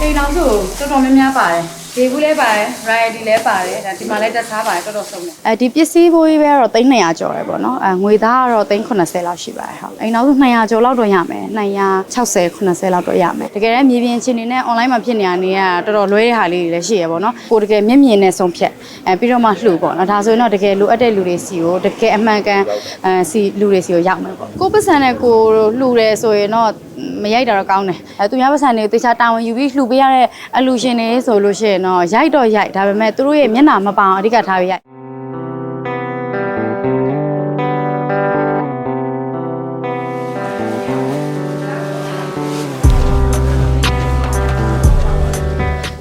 အိမ်တော်စုတော်တော်များများပါတယ်ဒေဘူးလည်းပါတယ် variety လည်းပါတယ်ဒါဒီမှာလည်းတက်စားပါတယ်တော်တော်ဆုံးတယ်အဲဒီပစ္စည်းဘိုးကြီးပဲကတော့300ကျော်တယ်ပေါ့နော်အဲငွေသားကတော့380လောက်ရှိပါတယ်ဟုတ်အိမ်တော်စု200ကျော်လောက်တော့ရမယ်260 80လောက်တော့ရမယ်တကယ်တမ်းမြေပြင်ချင်းနေနဲ့ online မှာဖြစ်နေရနေကတော်တော်လွဲတဲ့ဟာလေးတွေလည်းရှိရပေါ့နော်ကိုတကယ်မျက်မြင်နဲ့ဆုံးဖြတ်အဲပြီးတော့မှလှူပေါ့နော်ဒါဆိုရင်တော့တကယ်လိုအပ်တဲ့လူတွေစီကိုတကယ်အမှန်ကန်အဲစီလူတွေစီကိုရောက်မယ်ပေါ့ကိုပတ်စံနဲ့ကိုလှူတယ်ဆိုရင်တော့ မရိုက်တာတော့ကောင်းတယ်အဲသူများပတ်စံတွေကိုတေချာတာဝန်ယူပြီးလှူပေးရတဲ့အလူရှင်တွေဆိုလို့ရှိရင်တော့ရိုက်တော့ရိုက်ဒါပေမဲ့သူတို့ရဲ့မျက်နှာမပအောင်အဓိကထားပြီးရိုက်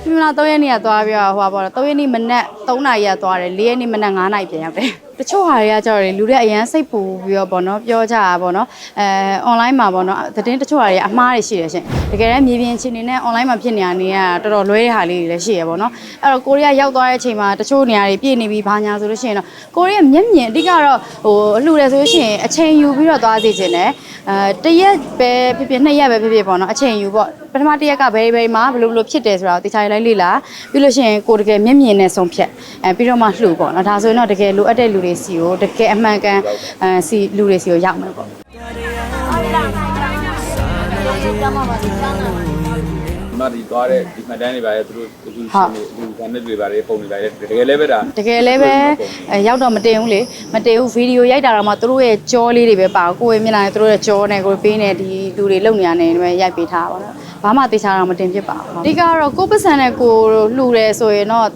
ပြမလား3ရက်နေ့ကသွားပြီးတော့ဟိုပါပေါ့3ရက်နေ့မနက်3နာရီကသွားတယ်4ရက်နေ့မနက်9နာရီပြန်ရောက်တယ်တချို့ဟာတွေကကြောက်တယ်လူတွေအရန်စိတ်ပူပြီးတော့ပေါ့နော်ပြောကြတာပေါ့နော်အဲ online မှာပေါ့နော်သတင်းတချို့ဟာတွေအမှားတွေရှိတယ်ရှင်တကယ်တမ်းမြေပြင်ချင်းနေနဲ့ online မှာဖြစ်နေရနေကတော်တော်လွဲတဲ့ဟာလေးတွေလည်းရှိရပေါ့နော်အဲ့တော့ကိုရီးယားရောက်သွားတဲ့အချိန်မှာတချို့နေရာတွေပြည့်နေပြီးဘာညာဆိုလို့ရှိရင်တော့ကိုရီးယားမျက်မြင်အဓိကတော့ဟိုလှူတယ်ဆိုလို့ရှိရင်အချိန်ယူပြီးတော့သွားစီခြင်းတယ်အဲတရက်ပဲဖြစ်ဖြစ်နှစ်ရက်ပဲဖြစ်ဖြစ်ပေါ့နော်အချိန်ယူပေါ့ပထမတစ်ရက်ကဘယ်ဘယ်မှာဘယ်လိုဘယ်လိုဖြစ်တယ်ဆိုတာကိုတခြားလိုက်လေ့လာပြီးလို့ရှိရင်ကိုတကယ်မျက်မြင်နဲ့ဆုံးဖြတ်အဲပြီးတော့မှလှူပေါ့နော်ဒါဆိုရင်တော့တကယ်လိုအပ်တဲ့လူတွေစီကိုတကယ်အမှန်ကန်အဲစီလူတွေစီကိုရောက်မယ်ပေါ့ဒီမှာဒီသွားတဲ့ဒီမှတ်တမ်းတွေပါရဲ့သူတို့အလူရှင်တွေအလူခံတဲ့တွေပါရဲ့ပုံတွေပါရဲ့တကယ်လည်းပဲဒါတကယ်လည်းပဲအဲရောက်တော့မတင်ဘူးလေမတင်ဘူးဗီဒီယိုရိုက်တာတော့မှသူတို့ရဲ့ကြောလေးတွေပဲပါကိုယ့်ရဲ့မျက်နှာနဲ့သူတို့ရဲ့ကြောနဲ့ကိုယ်ပေးနေဒီလူတွေလုံနေရတယ်ပဲရိုက်ပေးထားပါတော့ဘာမှတေချာတော့မတင်ဖြစ်ပါဘူးအဓိကတော့ကိုယ့်ပတ်စံနဲ့ကိုယ်လှူတယ်ဆိုရင်တော့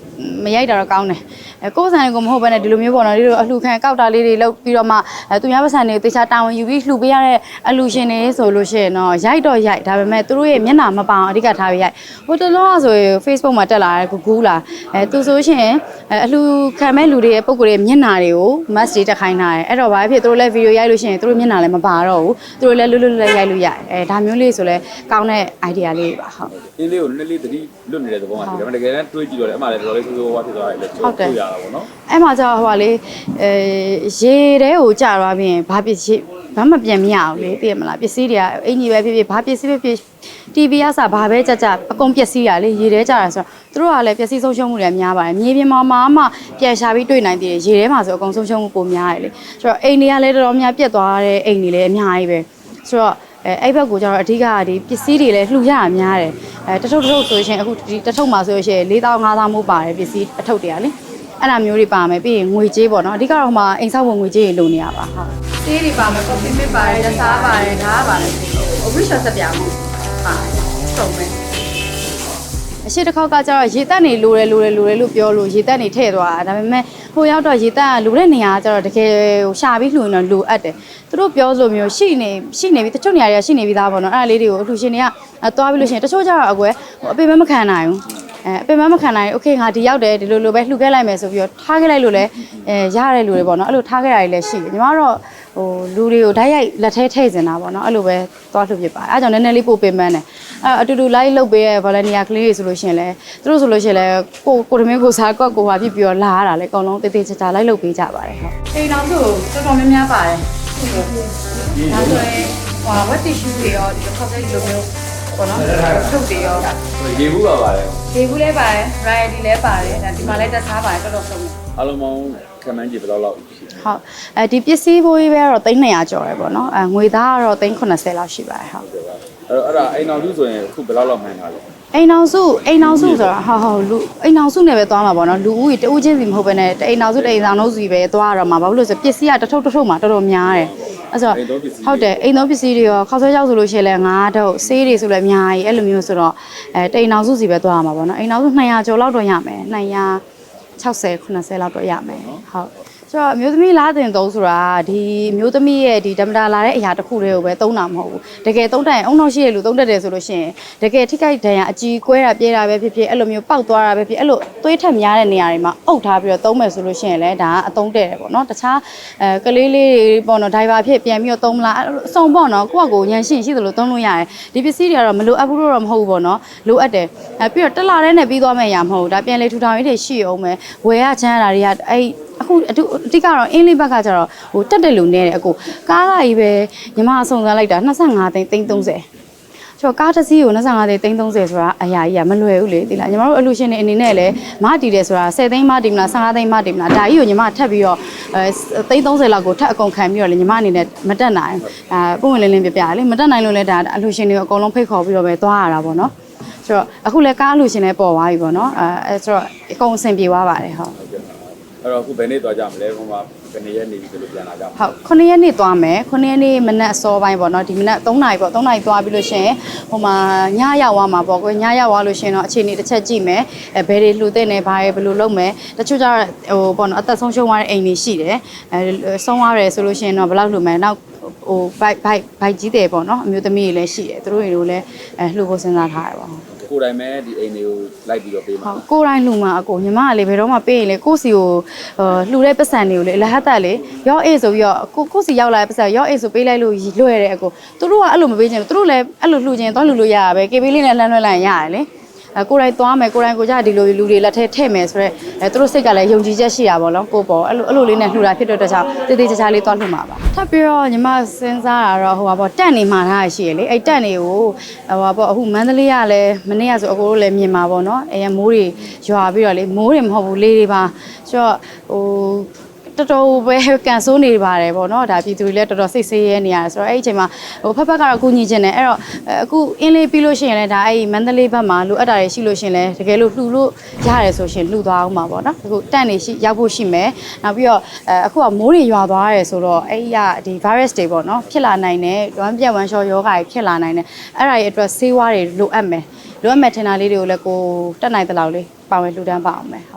မရိုက်တာတော့ကောင်းတယ်အဲကိုယ့်ပတ်စံနဲ့ကိုယ်မဟုတ်ဘဲနဲ့ဒီလိုမျိုးပေါ့နော်ဒီလိုအလှခံကောက်တာလေးတွေလုပ်ပြီးတော့မှအဲသူများပတ်စံတွေကိုတေချာတာဝန်ယူပြီးလှူပေးရတဲ့အလှရှင်တွေဆိုလို့ရှိရင်တော့ရိုက်တော့ရိုက်ဒါပေမဲ့သူတို့ရဲ့မျက်နှာမပအောင်အဓိကထားပြီးရိုက်ဟိုတလောကဆိုရင် Facebook မှာတက်လာတဲ့ကူကူလာအဲသူဆိုရှင်အဲအလှခံမဲ့လူတွေရဲ့ပုံကိုယ်ရဲ့မျက်နှာတွေကို mask တွေတက်ခိုင်းထားတယ်အဲ့တော့ဘာဖြစ်သူတို့လည်းဗီဒီယိုရိုက်လို့ရှိရင်သူတို့မျက်နှာလည်းမပါတော့ဘူးသူတို့လည်းလွတ်လွတ်လပ်လပ်ရိုက်လို့ရတယ်အဲဒါမျိုးလေးဆိုလဲကောင်းတဲ့ idea လေးတွေပါဟုတ်အင်းလေးကိုနည်းနည်းလေးသတိလွတ်နေတဲ့သဘောမှာဒီမှာတကယ်လည်းတွေးကြည့်တော့လည်းအမှလည်းတော်တော်လေးဆိုးဆိုးဝါးဖြစ်သွားတယ်လေတွေ့ရတာပေါ့နော်အဲ့မှာကျတော့ဟိုကလေအဲရေတဲကိုကြာသွားပြီးရင်ဘာပစ္စည်းဘာမှပြန်မရအောင်လေသိရမလားပစ္စည်းတွေကအင်ကြီးပဲဖြစ်ဖြစ်ဘာပစ္စည်းပဲဖြစ် TV ရစာဘာပဲကြကြအကုန်ပျက်စီးရလေရေတဲကြာတာဆိုတော့သူတို့ကလည်းပျက်စီးဆုံးရှုံးမှုတွေများပါတယ်မြေပြင်မှာမှမှပြန်ရှာပြီးတွေ့နိုင်သေးတယ်ရေထဲမှာဆိုအကုန်ဆုံးရှုံးမှုပိုများတယ်လေဆိုတော့အိမ်တွေကလည်းတော်တော်များပြတ်သွားတဲ့အိမ်တွေလည်းအများကြီးပဲဆိုတော့ အဲအဲ့ဘက်ကိုကျတော့အဓိကကဒီပစ္စည်းတွေလည်းလှူရတာများတယ်အဲတထုပ်တထုပ်ဆိုရှင်အခုဒီတထုပ်မှာဆိုလို့ရှိရင်4000 5000မို့ပါတယ်ပစ္စည်းအထုပ်တွေကလေအဲ့ဒါမျိုးတွေပါမယ်ပြီးရင်ငွေကြေးပေါ့နော်အဓိကတော့ဟိုမှာအိမ်ဆောက်ဝင်ငွေကြေးတွေလိုနေရပါဟုတ်ဆေးတွေပါမယ် coffee mix ပါတယ်တစားပါတယ်ဒါကပါတယ်အဝိရှဆက်ပြမှုပါတယ်စုံမယ် အရှိတစ်ခေါက်ကကျတော့ရေတက်နေလိုတယ်လိုတယ်လိုတယ်လို့ပြောလို့ရေတက်နေထည့်သွားတာဒါပေမဲ့ဟိုရောက်တော့ရေတက်ကလိုတဲ့နေရာကကျတော့တကယ်ဟိုရှာပြီးလှူရင်တော့လိုအပ်တယ်သူတို့ပြောလို့မျိုးရှိနေရှိနေပြီတချို့နေရာတွေကရှိနေပြီသားပေါ့နော်အဲ့ဒါလေးတွေကိုအလှူရှင်တွေကအဲသွားပြီးလို့ရှိရင်တချို့ကျတော့အကွယ်ဟိုအပင်မမခံနိုင်ဘူးအဲအပင်မမခံနိုင်โอเคငါဒီရောက်တယ်ဒီလိုလိုပဲလှူခဲ့လိုက်မယ်ဆိုပြီးတော့ထားခဲ့လိုက်လို့လည်းအဲရတဲ့လူတွေပေါ့နော်အဲ့လိုထားခဲ့တာတွေလည်းရှိတယ်ညီမကတော့ဟိုလူတွေကိုဓာတ်ရိုက်လက်ထဲထည့်စင်တာပေါ့နော်အဲ့လိုပဲသွားလှူဖြစ်ပါတယ်အဲကြောင့်နည်းနည်းလေးပို့ပေးမှန်းတယ် အဲအတူတူ live လုပ်ပေးရဲ့ volunteer ကလေးတွေဆိုလို့ရှိရင်လည်းသူတို့ဆိုလို့ရှိရင်လည်းကိုကိုတမင်းကိုစားကွက်ကိုဟာဖြစ်ပြီးတော့လာရတာလေအကုန်လုံးတေးသေးချာချာ live လုပ်ပေးကြပါတယ်ဟုတ်အိမ်တော်စုတော်တော်များများပါတယ်ဒါဆိုရင်ဟိုဝတ်တီရှူတွေရောဒီခေါက်တဲ့လိုမျိုးပေါ့နော်ထုတ်တွေရောရေဘူးပါပါတယ်ဒေဘူးလည်းပါတယ် variety လည်းပါတယ်ဒါဒီမှာလည်းတက်စားပါတယ်တော်တော်ဆုံးတယ်အလုံးပေါင်းခံမှန်းကြည့်ဘယ်လောက်လောက်ရှိလဲဟုတ်အဲဒီပစ္စည်းဘိုးကြီးပဲကတော့300ကျော်တယ်ပေါ့နော်အဲငွေသားကတော့380လောက်ရှိပါတယ်ဟုတ် အဲ့တော့အဲ့ဒါအိမ်အောင်စုဆိုရင်အခုဘယ်လောက်လောက်မှန်းထားလဲအိမ်အောင်စုအိမ်အောင်စုဆိုတာဟုတ်ဟုတ်လူအိမ်အောင်စုနဲ့ပဲသွားမှာပေါ့နော်လူဦးကြီးတဦးချင်းစီမဟုတ်ဘဲနဲ့အိမ်အောင်စုတအိမ်ဆောင်တို့စီပဲသွားရတော့မှာဘာလို့လဲဆိုပစ္စည်းကတစ်ထုပ်တစ်ထုပ်မှာတော်တော်များတယ်အဲ့ဆိုဟုတ်တယ်အိမ်သုံးပစ္စည်းတွေရောခောက်ဆွဲကြောက်ဆိုလို့ရှိရင်လည်း9ထုပ်ဆေးတွေဆိုလည်းအများကြီးအဲ့လိုမျိုးဆိုတော့အဲတိမ်အောင်စုစီပဲသွားရမှာပေါ့နော်အိမ်အောင်စု200ကျော်လောက်တော့ရမယ်200 60 90လောက်တော့ရမယ်ဟုတ် ဆိုတော့အမျိုးသမီးလားတင်သုံးဆိုတာဒီအမျိုးသမီးရဲ့ဒီဓမ္မတာလာတဲ့အရာတစ်ခုတည်းကိုပဲသုံးတာမဟုတ်ဘူးတကယ်သုံးတိုင်အုံနောက်ရှိရလူသုံးတတ်တယ်ဆိုလို့ရှိရင်တကယ်ထိခိုက်ဒဏ်ရာအကြီးကွဲတာပြဲတာပဲဖြစ်ဖြစ်အဲ့လိုမျိုးပေါက်သွားတာပဲဖြစ်အဲ့လိုသွေးထက်များတဲ့နေရာတွေမှာအုပ်ထားပြီးတော့သုံးမယ်ဆိုလို့ရှိရင်လည်းဒါကအသုံးတဲ့တယ်ပေါ့နော်တခြားအဲကလေးလေးတွေပေါ့နော်ဒိုင်ဗာဖြစ်ပြန်ပြီးတော့သုံးမလားအဲ့လိုအစုံပေါ့နော်ကိုယ့်ကိုယ်ကိုညံရှင်းရှိသလိုသုံးလို့ရတယ်ဒီပစ္စည်းတွေကတော့မလိုအပ်ဘူးလို့တော့မဟုတ်ဘူးပေါ့နော်လိုအပ်တယ်အဲပြီးတော့တစ်လာတဲ့နဲ့ပြီးသွားမယ့်အရာမဟုတ်ဘူးဒါပြန်လေထူထောင်ရေးတွေရှိအောင်မယ်ဝယ်ရချမ်းရတာတွေကအဲ့ အခုအတူအတိကတော့အင်းလေးဘက်ကကျတော့ဟိုတက်တယ်လို့နေတယ်အကိုကားကကြီးပဲညီမအဆုံစမ်းလိုက်တာ25သိန်းသိန်း30ဆိုတော့ကားတစ်စီးကို25သိန်း30ဆိုတာအရာကြီးကမလွယ်ဘူးလေဒီလားညီမတို့အလူရှင်တွေအနေနဲ့လည်းမတီတယ်ဆိုတာ10သိန်းမတီမလား15သိန်းမတီမလားဒါကြီးကိုညီမထပ်ပြီးတော့အဲသိန်း30လောက်ကိုထပ်အကုန်ခံပြီးတော့လေညီမအနေနဲ့မတက်နိုင်ဘူးအဲပုံဝင်လင်းလင်းပြပြလေမတက်နိုင်လို့လည်းဒါအလူရှင်တွေကိုအကုန်လုံးဖိတ်ခေါ်ပြီးတော့ပဲသွားရတာပေါ့နော်ဆိုတော့အခုလည်းကားအလူရှင်လည်းပေါ်သွားပြီပေါ့နော်အဲအဲဆိုတော့အကုန်အဆင်ပြေသွားပါတယ်ဟုတ်ဟုတ်ကဲ့ အဲ့တော့အခုဘယ်နေ့သွားကြမလဲဟိုမှာဘယ်နေ့ရက်နေပြီဘယ်လိုပြန်လာကြမလဲဟုတ်9ရက်နေ့သွားမယ်9ရက်နေ့မနက်အစောပိုင်းပေါ့နော်ဒီမနက်3နာရီပေါ့3နာရီသွားပြီးလို့ရှရင်ဟိုမှာညရောက်သွားမှာပေါ့ကွယ်ညရောက်သွားလို့ရှရင်တော့အခြေအနေတစ်ချက်ကြည့်မယ်အဲဘယ်တွေလှူတဲ့နေဘာတွေဘယ်လိုလုပ်မယ်တချို့ကျတော့ဟိုပေါ့နော်အသက်ဆုံးရှုံးသွားတဲ့အိမ်တွေရှိတယ်အဲဆုံးသွားတယ်ဆိုလို့ရှရင်တော့ဘယ်လောက်လှူမယ်နောက်ဟိုဘိုက်ဘိုက်ဘိုက်ကြီးတယ်ပေါ့နော်အမျိုးသမီးတွေလည်းရှိတယ်သူတို့တွေလည်းအဲလှူဖို့စဉ်းစားထားတယ်ပေါ့ ကိုယ်တိုင်ပဲဒီအိမ်တွေကိုလိုက်ပြီးတော့ပေးမှာဟုတ်ကိုယ်တိုင်းလှူမှာအကိုညီမကလေဘယ်တော့မှပေးရင်လေကိုယ့်စီကိုဟိုလှူတဲ့ပတ်စံတွေကိုလေလဟတ်တက်လေရောအေးဆိုပြီးတော့ကိုကိုယ့်စီရောက်လာတဲ့ပတ်စံရောအေးဆိုပေးလိုက်လို့လွယ်တယ်အကိုသူတို့ကအဲ့လိုမပေးချင်ဘူးသူတို့လည်းအဲ့လိုလှူချင်တော့လှူလို့ရတာပဲကေပေးလေးနဲ့လှမ်းလွှဲလိုက်ရင်ရတယ်လေအဲ ကိုယ်တိုင်သွားမယ်ကိုယ်တိုင်ကိုကြဒီလိုလူတွေလက်ထဲထည့်မယ်ဆိုတော့အဲသူတို့စိတ်ကလည်းယုံကြည်ချက်ရှိတာပေါ့နော်ကိုပေါ့အဲ့လိုအဲ့လိုလေးနဲ့လှူတာဖြစ်တဲ့အတွက်ကြောင့်တည်တည်ချာချာလေးသွားလှူမှာပါထပ်ပြီးတော့ညီမစဉ်းစားတာတော့ဟိုပါပေါ့တက်နေမှာထားရရှိရလေအဲ့တက်နေကိုဟိုပါပေါ့အခုမန္တလေးကလည်းမနေ့ကဆိုအကိုတို့လည်းမြင်မှာပေါ့နော်အဲမိုးတွေရွာပြီးတော့လေမိုးတွေမဟုတ်ဘူးလေတွေပါဆိုတော့ဟို တော်တော်ပဲကန်ဆိုးနေပါတယ်ပေါ့နော်ဒါပြည်သူတွေလည်းတော်တော်စိတ်ဆေးရဲနေရတယ်ဆိုတော့အဲ့ဒီအချိန်မှာဟိုဖက်ဖက်ကတော့ကူညီခြင်းတယ်အဲ့တော့အခုအင်းလေးပြီးလို့ရှိရင်လည်းဒါအဲ့ဒီမန္တလေးဘက်မှာလိုအပ်တာတွေရှိလို့ရှိရင်လည်းတကယ်လို့လှူလို့ရတယ်ဆိုရှင်လှူသွားအောင်ပါပေါ့နော်အခုတန့်နေရှိရောက်ဖို့ရှိမယ်နောက်ပြီးတော့အခုကမိုးတွေရွာသွားရတယ်ဆိုတော့အဲ့ဒီကဒီ virus တွေပေါ့နော်ဖြစ်လာနိုင်တယ်ဝမ်းပြက်ဝမ်းလျှောယောဂါတွေဖြစ်လာနိုင်တယ်အဲ့ဒါတွေအတွက်ဆေးဝါးတွေလိုအပ်မယ်လိုအပ်မယ်ထင်တာလေးတွေကိုလည်းကိုတက်နိုင်တဲ့လောက်လေးပါဝင်လှူဒန်းပါအောင်မယ်ဟုတ်